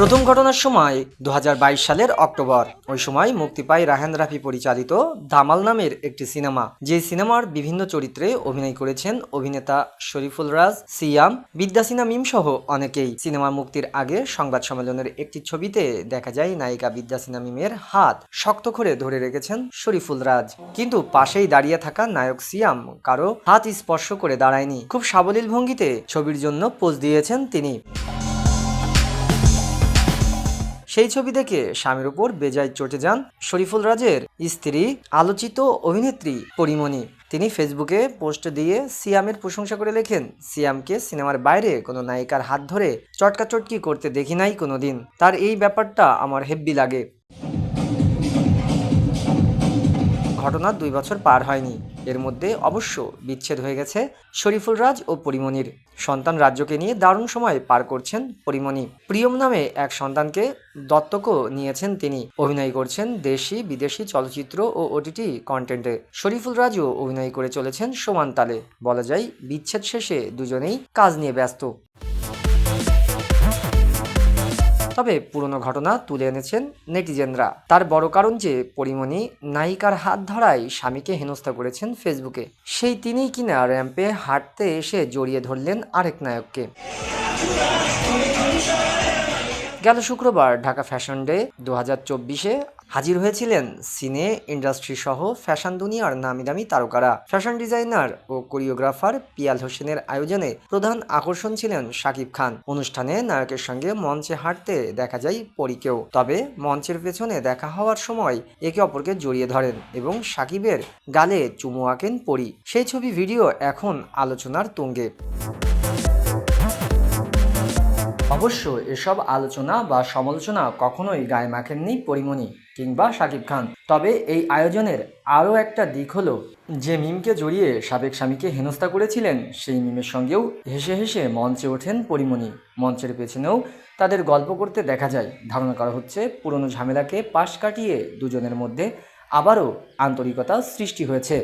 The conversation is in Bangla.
প্রথম ঘটনার সময় দু হাজার বাইশ সালের অক্টোবর। ওই সময় মুক্তি পায় রাহেন রাফি পরিচালিত দামাল নামের একটি সিনেমা। যে সিনেমার বিভিন্ন চরিত্রে অভিনয় করেছেন অভিনেতা শরীফুল রাজ, সিয়াম বিদ্যাসিনা মিম সহ অনেকেই। সিনেমা মুক্তির আগে সংবাদ সম্মেলনের একটি ছবিতে দেখা যায় নায়িকা বিদ্যাসিনা মিমের হাত শক্ত করে ধরে রেখেছেন শরীফুল রাজ। কিন্তু পাশেই দাঁড়িয়ে থাকা নায়ক সিয়াম কারও হাত স্পর্শ করে দাঁড়ায়নি। খুব সাবলীল ভঙ্গিতে ছবির জন্য পোজ দিয়েছেন তিনি। সেই ছবি দেখে স্বামীর উপর বেজায় চটে যান শরীফুল রাজের স্ত্রী, আলোচিত অভিনেত্রী পরিমণি। তিনি ফেসবুকে পোস্ট দিয়ে সিয়ামের প্রশংসা করে লেখেন, সিয়ামকে সিনেমার বাইরে কোনো নায়িকার হাত ধরে চটকাচটকি করতে দেখি নাই কোনোদিন। তার এই ব্যাপারটা আমার হেব্বি লাগে। ঘটনার দুই বছর পার হয়নি। এর মধ্যে অবশ্য বিচ্ছেদ হয়ে গেছে শরীফুল রাজ ও পরিমণির সন্তান রাজ্যকে নিয়ে দারুণ সময় পার করছেন পরিমণি প্রিয়ম নামে এক সন্তানকে দত্তকও নিয়েছেন তিনি। অভিনয় করছেন দেশি, বিদেশি চলচ্চিত্র ও ওটিটি কন্টেন্টে। শরীফুল রাজও অভিনয় করে চলেছেন সমান তালে। বলা যায়, বিচ্ছেদ শেষে দুজনেই কাজ নিয়ে ব্যস্ত। তবে পুরনো ঘটনা তুলে এনেছেন নেটিজেনরা। তার বড় কারণ যে, পরিমণি নায়িকার হাত ধরায় স্বামীকে হেনস্থা করেছেন ফেসবুকে। সেই তিনিই কিনা র্যাম্পে হাঁটতে এসে জড়িয়ে ধরলেন আরেক নায়ককে। গেল শুক্রবার ঢাকা ফ্যাশন ডে, দু হাজার চব্বিশে হাজির হয়েছিলেন সিনে, ইন্ডাস্ট্রি সহ ফ্যাশন দুনিয়ার নামি দামি তারকারা। ফ্যাশন ডিজাইনার ও কোরিওগ্রাফার পিয়াল হোসেনের আয়োজনে প্রধান আকর্ষণ ছিলেন শাকিব খান। অনুষ্ঠানে নায়কের সঙ্গে মঞ্চে হাঁটতে দেখা যায় পরীকেও। তবে মঞ্চের পেছনে দেখা হওয়ার সময় একে অপরকে জড়িয়ে ধরেন এবং সাকিবের গালে চুমু আঁকেন পরি। সেই ছবি ভিডিও এখন আলোচনার তুঙ্গে। অবশ্য এসব আলোচনা বা সমালোচনা কখনোই গায়ে মাখেননি পরিমণি কিংবা শাকিব খান। তবে এই আয়োজনের আরও একটা দিক হলো, যে মিমকে জড়িয়ে সাবেক স্বামীকে হেনস্থা করেছিলেন, সেই মিমের সঙ্গেও হেসে হেসে মঞ্চে ওঠেন পরিমণি। মঞ্চের পেছনেও তাদের গল্প করতে দেখা যায়। ধারণা করা হচ্ছে, পুরনো ঝামেলাকে পাশ কাটিয়ে দুজনের মধ্যে আবারও আন্তরিকতা সৃষ্টি হয়েছে।